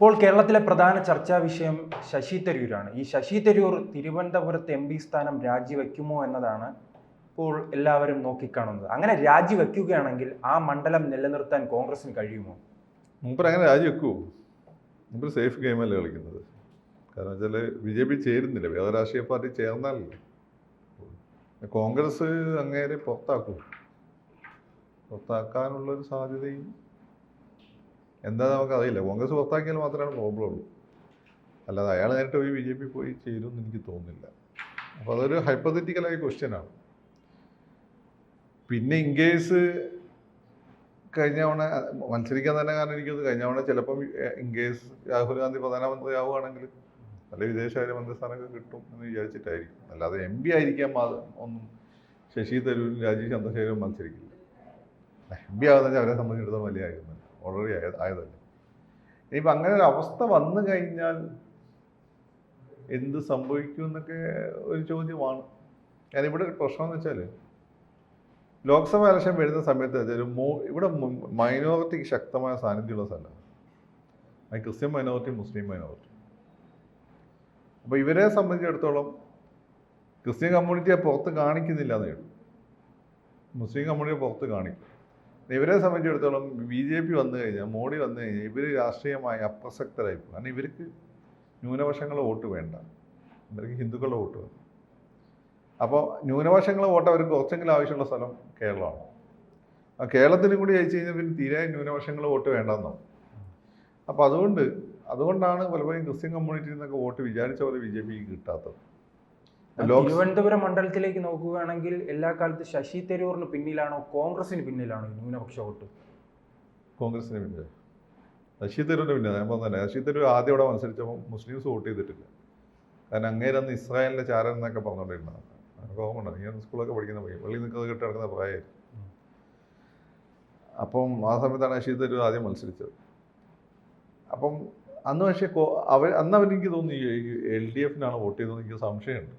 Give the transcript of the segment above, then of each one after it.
ഇപ്പോൾ കേരളത്തിലെ പ്രധാന ചർച്ചാ വിഷയം ശശി തരൂരാണ്. ഈ ശശി തരൂർ തിരുവനന്തപുരത്ത് എം പി സ്ഥാനം രാജിവെക്കുമോ എന്നതാണ് ഇപ്പോൾ എല്ലാവരും നോക്കിക്കാണുന്നത്. അങ്ങനെ രാജിവെക്കുകയാണെങ്കിൽ ആ മണ്ഡലം നിലനിർത്താൻ കോൺഗ്രസിന് കഴിയുമോ? മൂപ്പർ അങ്ങനെ രാജിവെക്കുമോ മൂപ്പർ സേഫ് ഗെയിമല്ലേ കളിക്കുന്നത്. കാരണം വെച്ചാൽ ബി ജെ പി ചേരുന്നില്ല. വേറെ രാഷ്ട്രീയ പാർട്ടി ചേർന്നാലല്ലേ. കോൺഗ്രസ് അങ്ങേരെ പുറത്താക്കും. പുറത്താക്കാനുള്ളൊരു സാധ്യതയും എന്താ നമുക്കറിയില്ല. കോൺഗ്രസ് പുറത്താക്കിയാൽ മാത്രമേ പ്രോബ്ലം ഉള്ളൂ അല്ലാതെ അയാൾ നേരിട്ട് പോയി ബി ജെ പി പോയി ചേരുമെന്ന് എനിക്ക് തോന്നുന്നില്ല. അപ്പോൾ അതൊരു ഹൈപ്പത്തറ്റിക്കലായ ക്വസ്റ്റ്യനാണ് പിന്നെ ഇൻ കേസ് കഴിഞ്ഞ തവണ മത്സരിക്കാൻ തന്നെ കാരണം എനിക്കത് കഴിഞ്ഞ തവണ ചിലപ്പം ഇൻ കേസ് രാഹുൽ ഗാന്ധി പ്രധാനമന്ത്രി ആവുകയാണെങ്കിൽ നല്ല വിദേശകാര്യ മന്ത്രിസ്ഥാനമൊക്കെ കിട്ടും എന്ന് വിചാരിച്ചിട്ടായിരിക്കും. അല്ലാതെ എം പി ആയിരിക്കാൻ ഒന്നും ശശി തരൂരും രാജീവ് ചന്ദ്രശേഖരും മത്സരിക്കില്ല. എം പി ആകുന്ന അവരെ സംബന്ധിച്ചിടത്തോളം വലിയ കാര്യമൊന്നുമില്ല. ഓൾറെഡി ആയത് ആയതല്ല. ഇനിയിപ്പോൾ അങ്ങനെ ഒരു അവസ്ഥ വന്നു കഴിഞ്ഞാൽ എന്ത് സംഭവിക്കും എന്നൊക്കെ ഒരു ചോദ്യമാണ്. ഞാനിവിടെ ഒരു പ്രശ്നം എന്ന് വെച്ചാൽ ലോക്സഭ ഇലക്ഷൻ വരുന്ന സമയത്ത് ഒരു മോ ഇവിടെ മൈനോറിറ്റിക്ക് ശക്തമായ സാന്നിധ്യമുള്ള സ്ഥലമാണ് അത് ക്രിസ്ത്യൻ മൈനോറിറ്റി മുസ്ലിം മൈനോറിറ്റി അപ്പോൾ ഇവരെ സംബന്ധിച്ചിടത്തോളം ക്രിസ്ത്യൻ കമ്മ്യൂണിറ്റിയെ പുറത്ത് കാണിക്കുന്നില്ല എന്നേ മുസ്ലിം കമ്മ്യൂണിറ്റിയെ പുറത്ത് കാണിക്കും. ഇവരെ സംബന്ധിച്ചിടത്തോളം ബി ജെ പി വന്നു കഴിഞ്ഞാൽ മോഡി വന്നു കഴിഞ്ഞാൽ ഇവർ രാഷ്ട്രീയമായി അപ്രസക്തരായി പോകും. കാരണം ഇവർക്ക് ന്യൂനപക്ഷങ്ങളെ വോട്ട് വേണ്ട. ഇവർക്ക് ഹിന്ദുക്കളുടെ വോട്ട് വേണം. അപ്പോൾ ന്യൂനപക്ഷങ്ങളെ വോട്ട് അവർക്ക് കുറച്ചെങ്കിലും ആവശ്യമുള്ള സ്ഥലം കേരളമാണ്. ആ കേരളത്തിനും കൂടി ജയിച്ചു കഴിഞ്ഞാൽ പിന്നെ തീരെ ന്യൂനപക്ഷങ്ങൾ വോട്ട് വേണ്ടെന്നാവും അപ്പോൾ അതുകൊണ്ട് അതുകൊണ്ടാണ് പലപ്പോഴും ക്രിസ്ത്യൻ കമ്മ്യൂണിറ്റിയിൽ നിന്നൊക്കെ വോട്ട് വിചാരിച്ച പോലെ ബി ജെ പിക്ക് കിട്ടാത്തത്. തിരുവനന്തപുരം മണ്ഡലത്തിലേക്ക് നോക്കുകയാണെങ്കിൽ എല്ലാ കാലത്ത് ശശി തരൂറിന് പിന്നിലാണോ കോൺഗ്രസിന് പിന്നിലാണോ ന്യൂനപക്ഷ വോട്ട്? കോൺഗ്രസിന് പിന്നിൽ ശശി തരൂരിന് പിന്നെ ഞാൻ പറഞ്ഞതന്നെ ശശി തരൂർ ആദ്യം ഇവിടെ മത്സരിച്ചപ്പോൾ മുസ്ലിംസ് വോട്ട് ചെയ്തിട്ടില്ല. കാരണം അങ്ങേരന്ന് ഇസ്രായേലിന്റെ ചാരൻ എന്നൊക്കെ പറഞ്ഞുകൊണ്ടിരുന്നതാണ് കോമണ്ട ഞാൻ സ്കൂളൊക്കെ പഠിക്കുന്ന പോയി വെള്ളി നിൽക്കുന്നത് കിട്ടി നടക്കുന്ന പ്രായമായിരുന്നു അപ്പം ആ സമയത്താണ് ശശി തരൂർ ആദ്യം മത്സരിച്ചത്. അപ്പം അന്ന് പക്ഷേ അവർ അന്ന് അവരെനിക്ക് തോന്നി എൽ ഡി എഫിനാണ് വോട്ട് ചെയ്തതെന്ന് എനിക്ക് സംശയമുണ്ട്.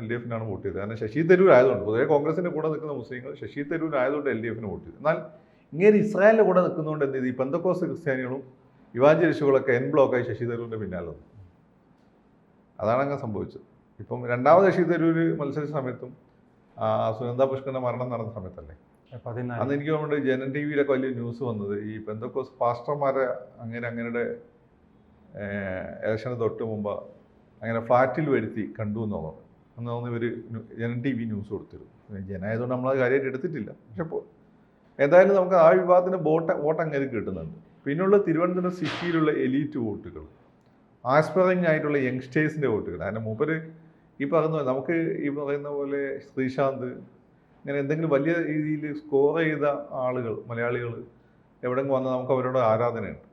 എൽ ഡി എഫിനാണ് വോട്ട് ചെയ്തത്. കാരണം ശശി തരൂർ ആയതുകൊണ്ട് പൊതുവെ കോൺഗ്രസിന്റെ കൂടെ നിൽക്കുന്ന മുസ്ലിങ്ങൾ ശശി തരൂർ ആയതുകൊണ്ട് എൽ ഡി എഫിന് വോട്ട് ചെയ്തു. എന്നാൽ ഇങ്ങനെ ഇസ്രായേലിന്റെ കൂടെ നിൽക്കുന്നതുകൊണ്ട് എന്ത് ചെയ്തു? ഈ പെന്തക്കോസ് ക്രിസ്ത്യാനികളും ഇവാഞ്ചലിസ്റ്റുകളൊക്കെ എൻ ബ്ലോക്കായി ശശി തരൂരിന്റെ പിന്നാലെ വന്നു. അതാണ് അങ്ങനെ സംഭവിച്ചത്. ഇപ്പം രണ്ടാമത് ശശി തരൂർ മത്സരിച്ച സമയത്തും സുനന്ദ പുഷ്കറിന്റെ മരണം നടന്ന സമയത്തല്ലേ? അന്ന് എനിക്ക് തോന്നുന്നുണ്ട് ജനൻ ടി വിയിലൊക്കെ വലിയ ന്യൂസ് വന്നത് ഈ പെന്തക്കോസ് പാസ്റ്റർമാരെ അങ്ങനെ അങ്ങനെയുടെ ഇലക്ഷന് തൊട്ട് മുമ്പ് അങ്ങനെ ഫ്ലാറ്റിൽ വരുത്തി കണ്ടു എന്നുള്ളത് ഇവർ ഇവർ ജനൻ ടി വി ന്യൂസ് കൊടുത്തിരുന്നു. ജനായതുകൊണ്ട് നമ്മളത് കാര്യമായിട്ട് എടുത്തിട്ടില്ല. പക്ഷെ ഇപ്പോൾ എന്തായാലും നമുക്ക് ആ വിഭാഗത്തിന്റെ വോട്ട് വോട്ട് അങ്ങനെ കിട്ടുന്നുണ്ട്. പിന്നുള്ള തിരുവനന്തപുരം സിറ്റിയിലുള്ള എലീറ്റ് വോട്ടുകൾ. ആസ്പയറിംഗ് ആയിട്ടുള്ള യങ്സ്റ്റേഴ്സിന്റെ വോട്ടുകൾ. അതിന്റെ മൂപ്പര് ഈ പറയുന്ന നമുക്ക് ഈ പറയുന്ന പോലെ ശ്രീശാന്ത് ഇങ്ങനെ എന്തെങ്കിലും വലിയ രീതിയിൽ സ്കോർ ചെയ്ത ആളുകൾ മലയാളികൾ എവിടെങ്കിലും വന്നാൽ നമുക്ക് അവരോട് ആരാധനയുണ്ട്.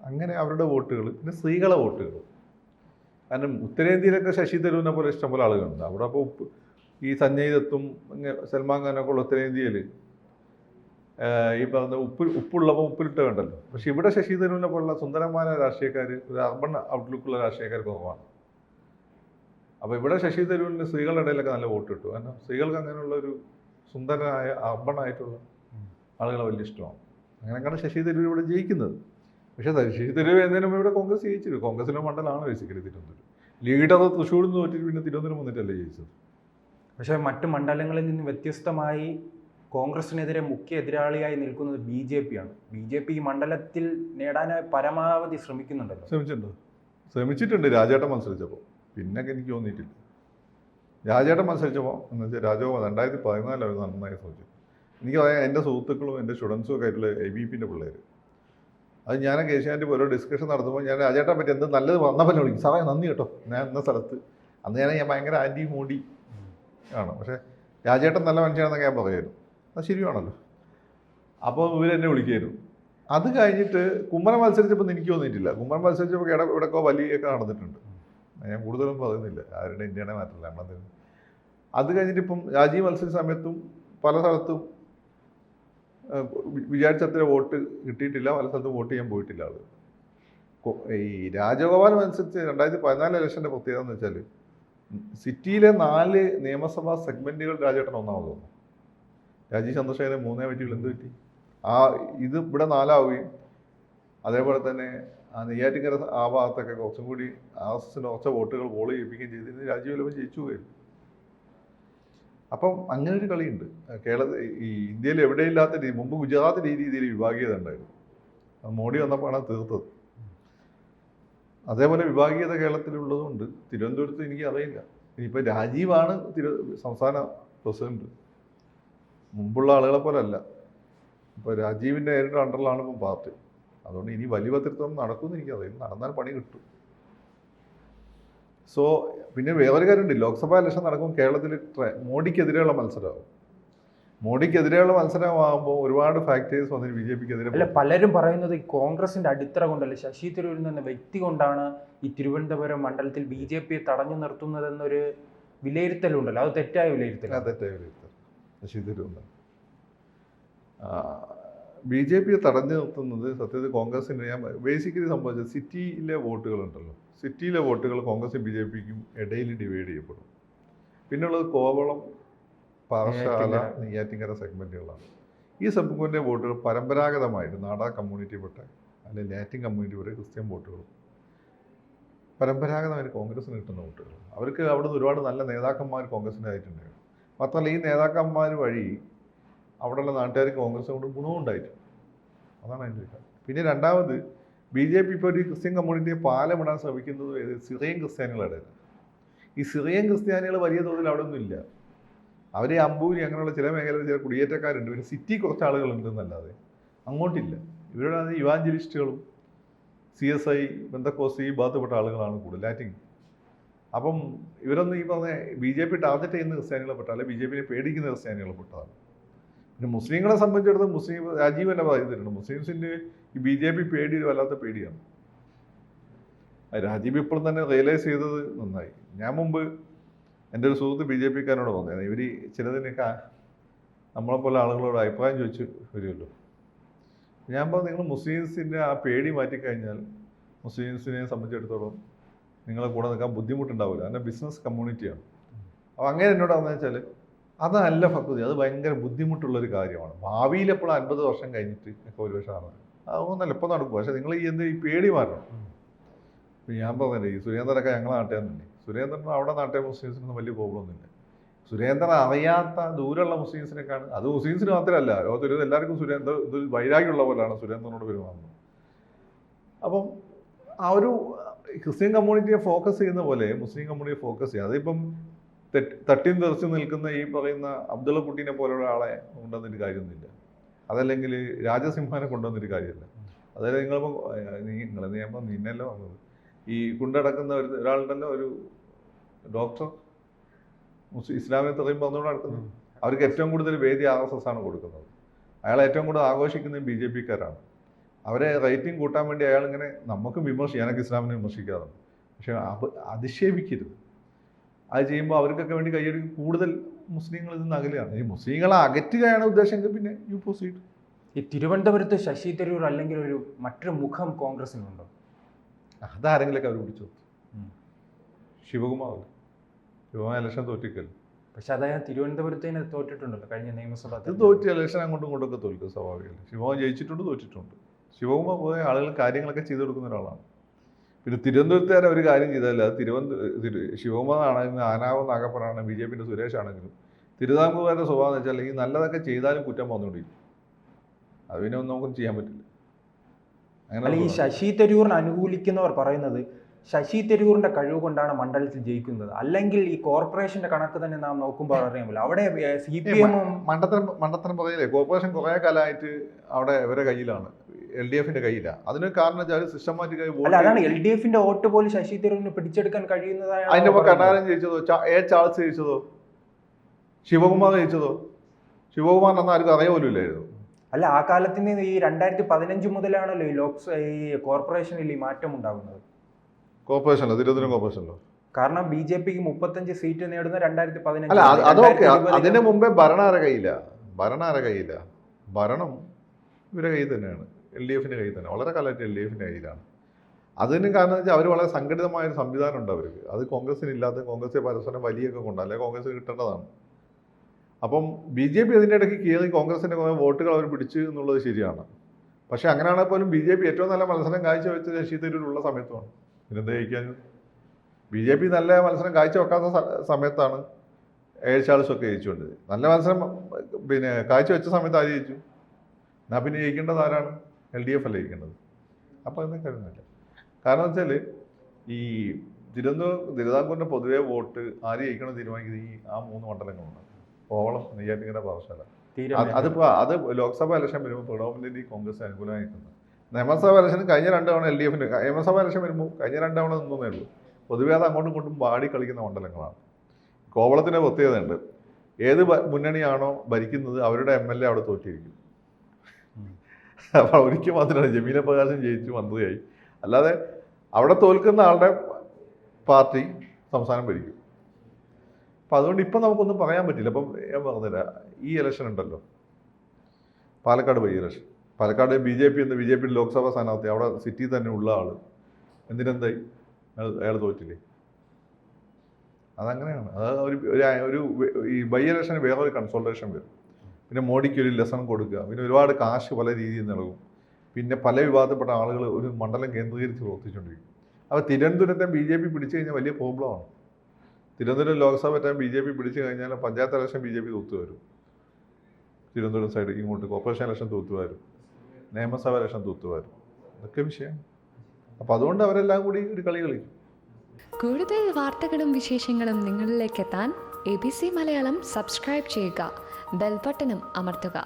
അങ്ങനെ അവരുടെ വോട്ടുകൾ പിന്നെ സ്ത്രീകളെ വോട്ടുകൾ. കാരണം ഉത്തരേന്ത്യയിലൊക്കെ ശശി തരൂരിനെ പോലെ ഇഷ്ടംപോലെ ആളുകളുണ്ട്. അവിടെ അപ്പോൾ ഉപ്പ് ഈ സഞ്ജയ് ദത്തും സൽമാൻ ഖാനൊക്കെ ഉള്ള ഉത്തരേന്ത്യയിൽ ഈ പറഞ്ഞ ഉപ്പ് ഉപ്പുള്ളപ്പോൾ ഉപ്പിലിട്ട് കണ്ടല്ലോ. പക്ഷെ ഇവിടെ ശശി തരൂരിനെ പോലുള്ള സുന്ദരമായ രാഷ്ട്രീയക്കാർ ഒരു അർബൺ ഔട്ട്ലുക്കുള്ള രാഷ്ട്രീയക്കാർ കുറവാണ്. അപ്പോൾ ഇവിടെ ശശി തരൂരിന് സ്ത്രീകളുടെ ഇടയിലൊക്കെ നല്ല വോട്ട് കിട്ടും. കാരണം സ്ത്രീകൾക്ക് അങ്ങനെയുള്ള ഒരു സുന്ദരനായ അർബൺ ആയിട്ടുള്ള ആളുകളെ വലിയ ഇഷ്ടമാണ്. അങ്ങനെയൊക്കെയാണ് ശശി തരൂർ ഇവിടെ ജയിക്കുന്നത്. പക്ഷേ ശശി തരൂർ എന്നതിനും ഇവിടെ കോൺഗ്രസ് ജയിച്ചിരുന്നു. കോൺഗ്രസിന്റെ മണ്ഡലമാണ് ബേസിക്കലി തിരുവനന്തപുരം. ലീഡർ തൃശ്ശൂരിൽ നിന്ന് തോറ്റിട്ട് പിന്നെ തിരുവനന്തപുരം വന്നിട്ടല്ലേ ജയിച്ചത്? പക്ഷേ മറ്റു മണ്ഡലങ്ങളിൽ നിന്ന് വ്യത്യസ്തമായി കോൺഗ്രസിനെതിരെ മുഖ്യ എതിരാളിയായി നിൽക്കുന്നത് ബി ജെ പി ആണ് ബി ജെ പി ഈ മണ്ഡലത്തിൽ നേടാനായി പരമാവധി ശ്രമിക്കുന്നുണ്ടല്ലോ. ശ്രമിച്ചിട്ടുണ്ട്. ശ്രമിച്ചിട്ടുണ്ട്. രാജേട്ടൻ മത്സരിച്ചപ്പോൾ. പിന്നെ എനിക്ക് തോന്നിയിട്ടില്ല. രാജേട്ടൻ മത്സരിച്ചപ്പോൾ എന്ന് വെച്ചാൽ രാജഗോപാൽ രണ്ടായിരത്തി പതിനാലിൽ അവർ നന്നായി ശ്രമിച്ചു എനിക്ക് പറയാം എന്റെ സുഹൃത്തുക്കളും എന്റെ സ്റ്റുഡൻസും ഒക്കെ ആയിട്ടുള്ള എ ബി പിന്റെ പിള്ളേർ അത് ഞാൻ ഏഷ്യാനെറ്റ് ഓരോ ഡിസ്കഷൻ നടത്തുമ്പോൾ ഞാൻ രാജേട്ടനെ പറ്റി എന്ത് നല്ലത് വന്നപ്പോൾ വിളിക്കും. സാറേ നന്ദി കേട്ടോ. ഞാൻ ഇന്ന സ്ഥലത്ത്. അന്ന് ഞാൻ ഞാൻ ഭയങ്കര ആന്റി മൂടി ആണ്. പക്ഷേ രാജേട്ടൻ നല്ല മനുഷ്യനാണെന്നൊക്കെ ഞാൻ പറയുമായിരുന്നു അത് ശരിയാണല്ലോ. അപ്പോൾ ഇവരെന്നെ വിളിക്കുമായിരുന്നു അത് കഴിഞ്ഞിട്ട് കുമ്മനം മത്സരിച്ചപ്പോൾ എനിക്ക് തോന്നിയിട്ടില്ല. കുമ്മനം മത്സരിച്ചപ്പോൾ ഇട ഇവിടെക്കോ വലിയൊക്കെ നടന്നിട്ടുണ്ട്. ഞാൻ കൂടുതലും പറയുന്നില്ല. ആരുടെ ഇന്ത്യയുടെ മാറ്റമില്ല. നമ്മളെന്തെങ്കിലും അത് കഴിഞ്ഞിട്ട് ഇപ്പം രാജീവ് മത്സര സമയത്തും പല സ്ഥലത്തും വിചാരിച്ച അത്ര വോട്ട് കിട്ടിയിട്ടില്ല. പല സ്ഥലത്തും വോട്ട് ചെയ്യാൻ പോയിട്ടില്ല ആൾ ഈ രാജഗോപാൽ മത്സരിച്ച് രണ്ടായിരത്തി പതിനാല് ഇലക്ഷന്റെ പ്രത്യേകത എന്ന് വെച്ചാൽ സിറ്റിയിലെ നാല് നിയമസഭാ സെഗ്മെന്റുകൾ രാജേട്ടൻ ഒന്നാമത് വന്നു. രാജീവ് ചന്ദ്രശേഖരൻ മൂന്നേ പറ്റിയുള്ള എന്ത് പറ്റി? ആ ഇത് ഇവിടെ നാലാവുകയും അതേപോലെ തന്നെ ആ നെയ്യാറ്റിക്കര ആ ഭാഗത്തൊക്കെ കുറച്ചും കൂടി ആർ എസ് എസിന് കുറച്ച് വോട്ടുകൾ പോൾ ചെയ്യിപ്പിക്കുകയും ചെയ്തിരുന്നു. രാജീവ് വല്ലഭൻ ജയിച്ചു പോയിരുന്നു അപ്പം അങ്ങനെ ഒരു കളിയുണ്ട്. കേരള ഈ ഇന്ത്യയിൽ എവിടെയില്ലാത്ത രീതി മുമ്പ് ഗുജറാത്തിൽ ഈ രീതിയിൽ വിഭാഗീയത ഉണ്ടായിരുന്നു മോഡി വന്നപ്പോഴാണ് തീർത്തത്. അതേപോലെ വിഭാഗീയത കേരളത്തിലുള്ളതുകൊണ്ട് തിരുവനന്തപുരത്ത് എനിക്ക് അറിയില്ല. ഇനിയിപ്പോൾ രാജീവാണ് തിരു സംസ്ഥാന പ്രസിഡന്റ്. മുമ്പുള്ള ആളുകളെ പോലെ അല്ല. ഇപ്പോൾ രാജീവിന്റെ നേരിട്ട് അണ്ടറിലാണ് ഇപ്പം പാർട്ടി. അതുകൊണ്ട് ഇനി വലിയ പത്രത്വം നടക്കുമെന്ന് എനിക്കറിയില്ല. നടന്നാൽ പണി കിട്ടും. സോ പിന്നെ വേറൊരു കാര്യമുണ്ട്. ലോക്സഭാ ഇലക്ഷൻ നടക്കും കേരളത്തിൽ മോഡിക്കെതിരെയുള്ള മത്സരമാകും മോഡിക്കെതിരെയുള്ള മത്സരമാകുമ്പോൾ ഒരുപാട് ഫാക്ടേഴ്സ് വന്നിട്ട് ബി ജെ പിക്കെതിരെ അല്ല പലരും പറയുന്നത് ഈ കോൺഗ്രസിന്റെ അടിത്തറ കൊണ്ടല്ല? ശശി തരൂരിൽ എന്ന വ്യക്തി കൊണ്ടാണ് ഈ തിരുവനന്തപുരം മണ്ഡലത്തിൽ ബി ജെ പിയെ തടഞ്ഞു നിർത്തുന്നതെന്നൊരു വിലയിരുത്തലുണ്ടല്ലോ. അത് തെറ്റായ വിലയിരുത്തൽ തെറ്റായ വിലയിരുത്തൽ. ശശി തരൂരിന്. ബി ജെ പിയെ തടഞ്ഞു നിർത്തുന്നത് സത്യത്തിൽ കോൺഗ്രസിന് ഞാൻ ബേസിക്കലി സംഭവിച്ചത് സിറ്റിയിലെ വോട്ടുകളുണ്ടല്ലോ. സിറ്റിയിലെ വോട്ടുകൾ കോൺഗ്രസും ബി ജെ പിക്കും ഇടയിൽ ഡിവൈഡ് ചെയ്യപ്പെടും. പിന്നുള്ളത് കോവളം പാറശാല. നെയ്യാറ്റിങ്കര. സെഗ്മെന്റുകളാണ് ഈ സെഗ്മെന്റിലെ വോട്ടുകൾ പരമ്പരാഗതമായിട്ട് നാടാ കമ്മ്യൂണിറ്റിപ്പെട്ട അല്ലെങ്കിൽ ലാറ്റിൻ കമ്മ്യൂണിറ്റിപ്പെട്ട ക്രിസ്ത്യൻ വോട്ടുകളും പരമ്പരാഗതമായിട്ട് കോൺഗ്രസിന് കിട്ടുന്ന വോട്ടുകൾ അവർക്ക് അവിടുന്ന് ഒരുപാട് നല്ല നേതാക്കന്മാർ കോൺഗ്രസിനായിട്ടുണ്ട്. മാത്രമല്ല ഈ നേതാക്കന്മാർ വഴി അവിടെയുള്ള നാട്ടുകാർക്ക് കോൺഗ്രസ് കൊണ്ട് ഗുണവും ഉണ്ടായിട്ടുണ്ട് അതാണ് അതിന്റെ ഒരു കാര്യം. പിന്നെ രണ്ടാമത് ബി ജെ പി ഇപ്പോൾ ഒരു ക്രിസ്ത്യൻ കമ്മ്യൂണിറ്റിയെ പാലമിടാൻ ശ്രമിക്കുന്നത് ഏത് സിറിയൻ ക്രിസ്ത്യാനികളുടെ ഈ സിറിയൻ ക്രിസ്ത്യാനികൾ വലിയ തോതിൽ അവിടെ ഒന്നും ഇല്ല. അവർ അമ്പൂരി അങ്ങനെയുള്ള ചില മേഖലയിൽ ചില കുടിയേറ്റക്കാരുണ്ട്. പിന്നെ സിറ്റി കുറച്ച് ആളുകളുണ്ട് എന്നല്ലാതെ അങ്ങോട്ടില്ല. ഇവരുടെ അത് യുവാഞ്ചലിസ്റ്റുകളും സി എസ് ഐ ബന്ധക്കോസ് ഈ ഭാഗത്തുപെട്ട ആളുകളാണ് കൂടുതൽ. ലാറ്റിൻ. അപ്പം ഇവരൊന്നും ഈ പറഞ്ഞ ബി ജെ പി ടാർഗറ്റ് ചെയ്യുന്ന ക്രിസ്ത്യാനികളെ പെട്ട അല്ലെങ്കിൽ ബി ജെ പിയെ പേടിക്കുന്ന ക്രിസ്ത്യാനികളെ പെട്ടതാണ് പിന്നെ മുസ്ലിങ്ങളെ സംബന്ധിച്ചിടത്തോളം മുസ്ലിം രാജീവ് തന്നെ പറയുന്നുണ്ട്. മുസ്ലിംസിന്റെ ഈ ബി ജെ പി പേടി വല്ലാത്ത പേടിയാണ്. രാജീവ് ഇപ്പോൾ തന്നെ റിയലൈസ് ചെയ്തത് നന്നായി. ഞാൻ മുമ്പ് എന്റെ ഒരു സുഹൃത്ത് ബി ജെ പിക്കാരനോട് പറഞ്ഞു ഇവർ ചിലതിനൊക്കെ നമ്മളെപ്പോലെ ആളുകളോട് അഭിപ്രായം ചോദിച്ച് വരുമല്ലോ. ഞാൻ പറഞ്ഞു നിങ്ങൾ മുസ്ലിംസിന്റെ ആ പേടി മാറ്റിക്കഴിഞ്ഞാൽ മുസ്ലിംസിനെ സംബന്ധിച്ചിടത്തോളം നിങ്ങളെ കൂടെ നിൽക്കാൻ ബുദ്ധിമുട്ടുണ്ടാവില്ല. അതിന്റെ ബിസിനസ് കമ്മ്യൂണിറ്റിയാണ്. അപ്പോൾ അങ്ങനെ എന്നോട് പറഞ്ഞു വെച്ചാൽ അതല്ല പദ്ധതി അത് ഭയങ്കര ബുദ്ധിമുട്ടുള്ളൊരു കാര്യമാണ്. ഭാവിയിൽ എപ്പോഴും അൻപത് വർഷം കഴിഞ്ഞിട്ട് ഒക്കെ ഒരു പക്ഷേ ആണ് അതൊന്നല്ല ഇപ്പോൾ നടക്കും പക്ഷേ നിങ്ങൾ ഈ എന്ത് ഈ പേടി മാറണം ഇപ്പം ഞാൻ പറഞ്ഞില്ലേ ഈ സുരേന്ദ്രനൊക്കെ ഞങ്ങളെ നാട്ടുകാർ തന്നെ സുരേന്ദ്രൻ അവിടെ നാട്ടിലെ മുസ്ലിംസിനൊന്നും വലിയ പ്രോബ്ലം ഒന്നുമില്ല സുരേന്ദ്രൻ അറിയാത്ത ദൂരമുള്ള മുസ്ലിംസിനെക്കാണ് അത് മുസ്ലിംസിന് മാത്രമല്ല. ലോകത്തിൽ എല്ലാവർക്കും സുരേന്ദ്ര ഇതൊരു വൈരാഗ്യമുള്ള പോലെയാണ് സുരേന്ദ്രനോട് പെരുമാറുന്നത്. അപ്പം ആ ഒരു ക്രിസ്ത്യൻ കമ്മ്യൂണിറ്റിയെ ഫോക്കസ് ചെയ്യുന്ന പോലെ മുസ്ലിം കമ്മ്യൂണിറ്റിയെ ഫോക്കസ് ചെയ്യുക അതിപ്പം തട്ടിയും തെറിച്ച് നിൽക്കുന്ന ഈ പറയുന്ന അബ്ദുള്ള കുട്ടീനെ പോലുള്ള ആളെ കൊണ്ടുവന്നിട്ട് കാര്യമൊന്നുമില്ല. അതല്ലെങ്കിൽ രാജസിംഹാനെ കൊണ്ടുവന്നിട്ട് കാര്യമില്ല. അതായത് നിങ്ങളിപ്പോൾ നീ നിങ്ങൾ നിയമം നിന്നല്ലോ വന്നത്. ഈ കൊണ്ടടക്കുന്ന ഒരു ഒരാളുണ്ടല്ലോ ഒരു ഡോക്ടർ മുസ്ലിം ഇസ്ലാമിനെ തെറിയും പറഞ്ഞുകൊണ്ട് നടക്കുന്നത്. അവർക്ക് ഏറ്റവും കൂടുതൽ വേദി ആർ എസ് എസ് ആണ് കൊടുക്കുന്നത്. അയാൾ ഏറ്റവും കൂടുതൽ ആഘോഷിക്കുന്നത് ബി ജെ പിക്കാരാണ്. അവരെ റേറ്റിംഗ് കൂട്ടാൻ വേണ്ടി അയാൾ ഇങ്ങനെ നമുക്കും വിമർശിക്കും ഞാനൊക്കെ ഇസ്ലാമിനെ വിമർശിക്കാറുണ്ട്. പക്ഷേ അപ അധിക്ഷേപിക്കരുത്. അത് ചെയ്യുമ്പോൾ അവർക്കൊക്കെ വേണ്ടി കൈയടിക്കും കൂടുതൽ മുസ്ലിങ്ങൾ ഇതിൽ നിന്ന് അകലെയാണ്. ഈ മുസ്ലിങ്ങളെ അകറ്റുകയാണ് ഉദ്ദേശമെങ്കിൽ പിന്നെ യു പ്രൊസീഡ് ഈ തിരുവനന്തപുരത്ത് ശശി തരൂർ അല്ലെങ്കിൽ ഒരു മറ്റൊരു മുഖം കോൺഗ്രസിനുണ്ടോ അതാരെങ്കിലൊക്കെ അവർ പിടിച്ചു. ശിവകുമാർ. ശിവകുമാർ ഇലക്ഷൻ തോറ്റിക്കല്ലോ പക്ഷെ അദ്ദേഹം തിരുവനന്തപുരത്തിന് തോറ്റിട്ടുണ്ടല്ലോ കഴിഞ്ഞ നിയമസഭ ഇത് തോറ്റി തോറ്റ് ഇലക്ഷൻ അങ്ങോട്ടും ഇങ്ങോട്ടൊക്കെ തോൽക്കും സ്വാഭാവികമല്ലേ ശിവകുമാർ ജയിച്ചിട്ടുണ്ട് തോറ്റിട്ടുണ്ട്. ശിവകുമാർ പോയ ആളുകൾ കാര്യങ്ങളൊക്കെ ചെയ്തു കൊടുക്കുന്ന ഒരാളാണ്. പിന്നെ തിരുവനന്തപുരത്തുകാരെ ഒരു കാര്യം ചെയ്താൽ അത് തിരുവനന്തപുരം ശിവകുമാർ ആണെങ്കിലും ആനാവ് നാഗപ്പനാണ് ബി ജെ പിന്റെ സുരേഷ് ആണെങ്കിലും തിരുവിതാംകൂറുകാരുടെ സ്വഭാവം എന്ന് വെച്ചാൽ ഈ നല്ലതൊക്കെ ചെയ്താലും കുറ്റം വന്നുകൊണ്ടിരിക്കും. അത് പിന്നെ ഒന്നും നമുക്ക് ചെയ്യാൻ പറ്റില്ല. അങ്ങനെ ഈ ശശി തരൂറിനെ അനുകൂലിക്കുന്നവർ പറയുന്നത് ശശി തരൂറിന്റെ കഴിവ് കൊണ്ടാണ് മണ്ഡലത്തിൽ ജയിക്കുന്നത്. അല്ലെങ്കിൽ ഈ കോർപ്പറേഷന്റെ കണക്ക് തന്നെ നാം നോക്കുമ്പോൾ അറിയാമല്ലോ. അവിടെ സി പി എമ്മും മണ്ടത്തരം മണ്ടത്തരം പറയില്ലേ കോർപ്പറേഷൻ കുറേ കാലമായിട്ട് അവിടെ ഇവരെ കയ്യിലാണ്. എൽ ഡി എഫിന്റെ കയ്യിലാണ് അതിന് കാരണം വെച്ചാൽ സിസ്റ്റമാറ്റിക്കായി അല്ല അതാണ് എൽ ഡി എഫിന്റെ വോട്ട് പോലും ശശി തരൂരിന് പിടിച്ചെടുക്കാൻ കഴിയുന്നതായാണ് അതിന്റെ ഒപ്പം. കർണാടകം ജയിച്ചതോ? എ ചാൾസ് ജയിച്ചതോ? ശിവകുമാർ ജയിച്ചതോ? ശിവകുമാർ എന്ന ആർക്കും അറിയ പോലും ഇല്ലായിരുന്നു. അല്ല ആ കാലത്തിന് ഈ രണ്ടായിരത്തി പതിനഞ്ച് മുതലാണല്ലോ ഈ ലോക്സഭ ഈ കോർപ്പറേഷനിൽ ഈ മാറ്റം ഉണ്ടാകുന്നത്. കോർപ്പറേഷനിലോ തിരുവനന്തപുരം കോർപ്പറേഷനിലോ കാരണം ബി ജെ പിക്ക് മുപ്പത്തഞ്ച് സീറ്റ് നേടുന്ന രണ്ടായിരത്തി പതിനഞ്ച് അല്ല അതൊക്കെ അതിന് മുമ്പേ ഭരണാര ആരെ കയ്യില്ല ഭരണം ആരെ കയ്യില്ല ഭരണം ഇവരെ കയ്യിൽ തന്നെയാണ്. എൽ ഡി എഫിന്റെ കയ്യിൽ തന്നെ. വളരെ കാലമായിട്ട് എൽ ഡി എഫിന്റെ കയ്യിലാണ്. അതിന് കാരണം വെച്ചാൽ അവർ വളരെ സംഘടിതമായ ഒരു സംവിധാനം ഉണ്ട് അവർക്ക്. അത് കോൺഗ്രസിന് ഇല്ലാത്ത കോൺഗ്രസ് പരസ്പരം വലിയൊക്കെ കൊണ്ട് അല്ലെങ്കിൽ കോൺഗ്രസ് കിട്ടേണ്ടതാണ്. അപ്പം ബി ജെ പി അതിന്റെ ഇടയ്ക്ക് കയറി കോൺഗ്രസിന്റെ കുറേ വോട്ടുകൾ അവർ പിടിച്ചു എന്നുള്ളത് ശരിയാണ്. പക്ഷേ അങ്ങനെയാണെങ്കിൽ പോലും ബി ജെ പി ഏറ്റവും നല്ല മത്സരം കാഴ്ചവെച്ച ശശി തരൂരുള്ള സമയത്തുമാണ്. പിന്നെന്താ ജയിക്കാൻ ബി ജെ പി നല്ല മത്സരം കാഴ്ചവെക്കാത്ത വെക്കാത്ത സമയത്താണ് ഏഴ് ചാൾസൊക്കെ ജയിച്ചുകൊണ്ടത് നല്ല മത്സരം പിന്നെ കാഴ്ചവെച്ച സമയത്ത് ആര് ജയിച്ചു? എന്നാൽ പിന്നെ ജയിക്കേണ്ടത് ആരാണ്? എൽ ഡി എഫ് അല്ലേ ഇരിക്കുന്നത്? അപ്പോൾ അതിന് കഴിയുന്നില്ല കാരണം വെച്ചാൽ ഈ തിരുവനന്തപുരം തിരുവിതാംകൂറിന്റെ പൊതുവേ വോട്ട് ആര് ജയിക്കണം തീരുമാനിക്കുന്നത് ഈ ആ മൂന്ന് മണ്ഡലങ്ങളുണ്ട്. കോവളം നെയ്യാറ്റിങ്കര പാറശാല അതിപ്പോൾ അത് അതിപ്പോ അത് ലോക്സഭ ഇലക്ഷൻ വരുമ്പോൾ പ്രിഡോമിനന്റ് കോൺഗ്രസ് അനുകൂലമായി നിൽക്കുന്നത് നിയമസഭ ഇലക്ഷൻ കഴിഞ്ഞ രണ്ട് തവണ എൽ ഡി എഫിന് നിയമസഭ ഇലക്ഷൻ വരുമ്പോൾ കഴിഞ്ഞ രണ്ട് തവണ നിന്നേ ഉള്ളൂ. പൊതുവേ അത് അങ്ങോട്ടും ഇങ്ങോട്ടും പാടി കളിക്കുന്ന മണ്ഡലങ്ങളാണ്. കോവളത്തിന് പ്രത്യേകതയുണ്ട്. ഏത് മുന്നണിയാണോ ഭരിക്കുന്നത് അവരുടെ എം എൽ എ അവിടെ തോറ്റിരിക്കും. അപ്പോൾ ഒരിക്കൽ മാത്രമാണ് ജമീന പ്രകാശം ജയിച്ചു മന്ത്രിയായി. അല്ലാതെ അവിടെ തോൽക്കുന്ന ആളുടെ പാർട്ടി സംസ്ഥാനം ഭരിക്കും. അപ്പം അതുകൊണ്ട് ഇപ്പം നമുക്കൊന്നും പറയാൻ പറ്റില്ല. അപ്പം ഞാൻ പറഞ്ഞില്ല ഈ ഇലക്ഷൻ ഉണ്ടല്ലോ. Palakkad by election Palakkad B J P എന്ന് ബി ജെ പി ലോക്സഭാ സ്ഥാനാർത്ഥി അവിടെ സിറ്റി തന്നെ ഉള്ള ആൾ എന്തിനെന്തായി? അയാൾ തോറ്റില്ലേ? അതങ്ങനെയാണ്. അത് ഒരു- ഒരു ഈ ബൈ ഇലക്ഷന് വേറൊരു കൺസോൾട്ടേഷൻ വരും. പിന്നെ മോഡിക്ക് ഒരു ലെസൺ കൊടുക്കുക. പിന്നെ ഒരുപാട് കാശ് പല രീതിയിൽ നൽകും. പിന്നെ പല വിവാദപ്പെട്ട ആളുകൾ ഒരു മണ്ഡലം കേന്ദ്രീകരിച്ച് പ്രവർത്തിച്ചുകൊണ്ടിരിക്കും. അപ്പോൾ തിരുവനന്തപുരത്തെ ബി ജെ പി പിടിച്ചു കഴിഞ്ഞാൽ വലിയ പ്രോബ്ലമാണ് Thiruvananthapuram Lok Sabha time B J P പിടിച്ചു കഴിഞ്ഞാൽ panchayat election B J P തൂത്തു വരും. തിരുവനന്തപുരം സൈഡ് ഇങ്ങോട്ട് കോർപ്പറേഷൻ ഇലക്ഷൻ തൂത്തു വരും. നിയമസഭ ഇലക്ഷൻ തൂത്തു വരും. ഇതൊക്കെ വിഷയം. അപ്പോൾ അതുകൊണ്ട് അവരെല്ലാം കൂടി ഒരു കളി കളിക്കും. കൂടുതൽ വാർത്തകളും വിശേഷങ്ങളും നിങ്ങളിലേക്ക് എത്താൻ A B C Malayalam subscribe ചെയ്യുക. ബെൽബട്ടനും അമർത്തുക